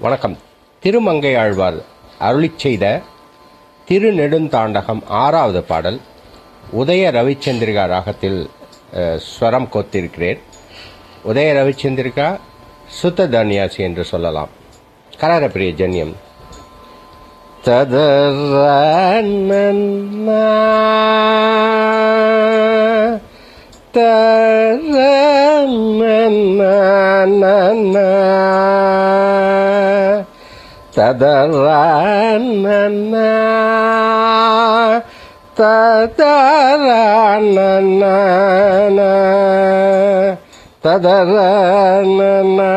வணக்கம். திருமங்கை ஆழ்வார் அருளிச் செய்த திருநெடுந்தாண்டகம் ஆறாவது பாடல் உதய ரவிச்சந்திரிகா ராகத்தில் ஸ்வரம் கோத்திருக்கிறேன். உதய ரவிச்சந்திரிகா சுத்த தன்யாசி என்று சொல்லலாம். கராரப்பிரிய ஜன்யம். ததரன்னா ததரன்னா ததரன்னா ததரன்னா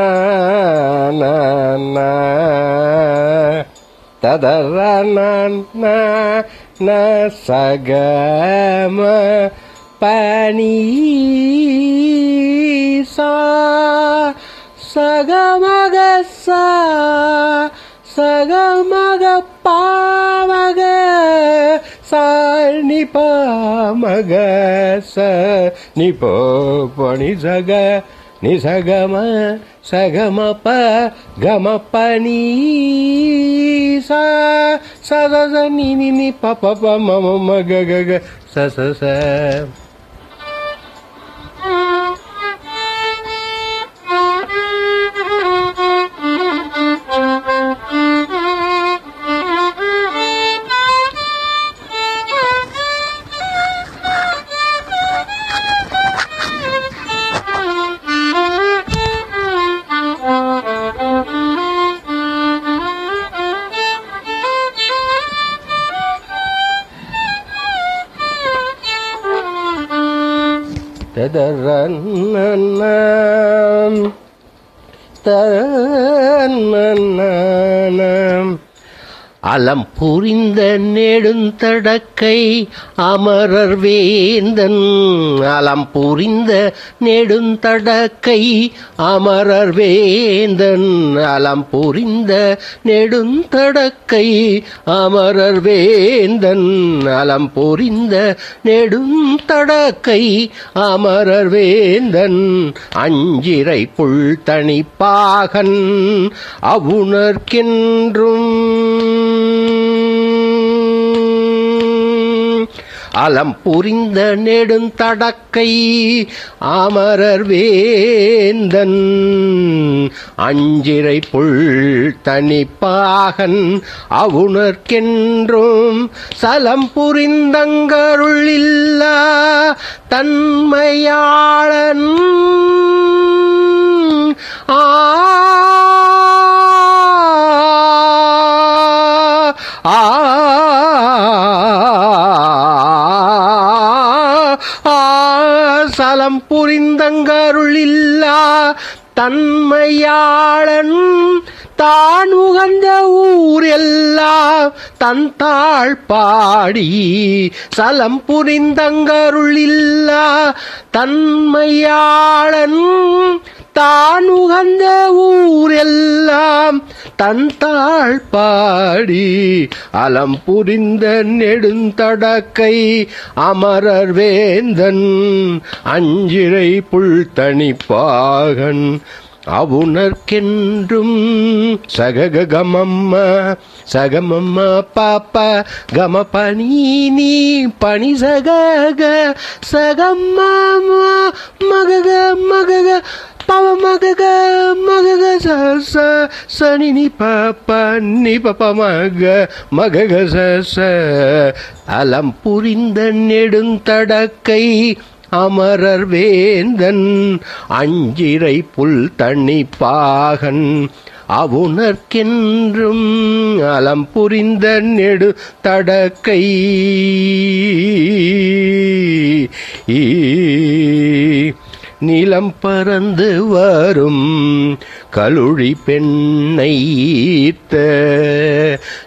ததரன சகம பனி சா சகமக சா சகமக பாமக சாணி பாமக ச நிபோ பணி சக நிசகம சகம ப கம பனி ச ச ச ச நி நி நி ப ப ப ம ம ம க க க ச ச ச ததரன்னம் தன்னன்னம் அலம் புரிந்த நெடுந்தடக்கை அமரர் வேந்தன். அலம் புரிந்த நெடுந்தடக்கை அமரர் வேந்தன். அலம் புரிந்த நெடுந்தடக்கை அமரர் வேந்தன். அலம் புரிந்த நெடுந்தடக்கை அமரர் வேந்தன். அஞ்சிரை புல் தனிப்பாகன் அவுணர்க்கென்றும் அலம் புரிந்த நெடுந்தடக்கை அமரர் வேந்தன். அஞ்சிரை புல் தனிப்பாகன் அவுணர்க்கென்றும் சலம் புரிந்தங்கருள் இல்லா தன்மையாளன். ஆ ஆ புரிந்தங்கருள் இல்லா தன்மையாளன் தான் உகந்த ஊர் எல்லாம் தன் தாழ் பாடி சலம் புரிந்தங்கருள் இல்லா தன்மையாளன் தான் உகந்த ஊர் எல்லாம் தன் தாழ் பாடி அலம் புரிந்த நெடுந்தடக்கை அமரர் வேந்தன் அஞ்சிரை புல் தனிப்பாகன் அவுணர்க்கென்றும் சககமம்ம சகமம்ம பாப்ப கம பணி நீ பணி சகக சகம்மா மகக மகக பவ மகக மகக ச சனி நி பப்ப நி பப்ப மக மகக ச ச. அலம் புரிந்த நெடுந்தடக்கை அமரர் வேந்தன் அஞ்சிரை புல் தண்ணி பாகன் அவுணர்க்கென்றும் அலம் புரிந்த நெடு தடக்கை ஈ நிலம் பறந்து வரும் கழுழி பெண்ணை ஈர்த்த.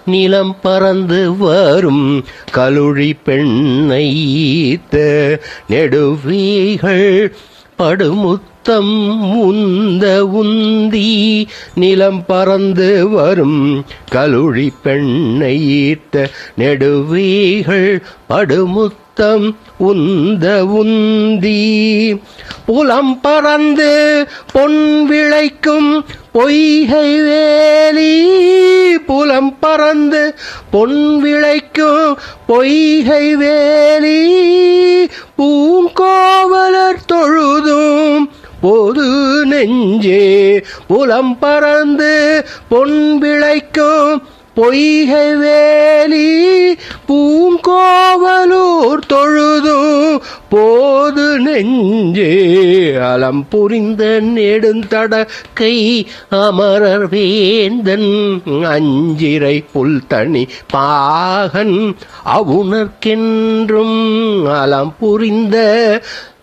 நிலம் பறந்து வரும் கழுழி பெண்ணை ஈர்த்த. நெடுவீகள் படுமுத்தம் உந்த உந்தி நிலம் பறந்து வரும் கழுழி பெண்ணை ஈர்த்த. நெடுவீகள் படுமுத்தம் நித்தம் உந்த உந்தி. புலம் பறந்து பொன் விளைக்கும் பொய்கை வேலி. புலம் பறந்து பொன் விளைக்கும் பொய்கை வேலி. பூங்கோவலர் தொழுதும் பொது நெஞ்சே. புலம் பறந்து பொன் விளைக்கும் பொய்கை வேலி பூங்கோவலூர் தொழுதும் போது நெஞ்சே அலம் புரிந்த நெடுந்தடக்கை அமரர் வேந்தன் அஞ்சிரை புல் தனி பாகன் அவுணர்க்கென்றும் அலம் புரிந்த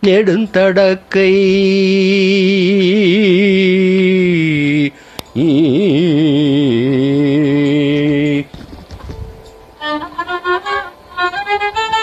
நெடுந்தடக்கை. ஈ Thank you.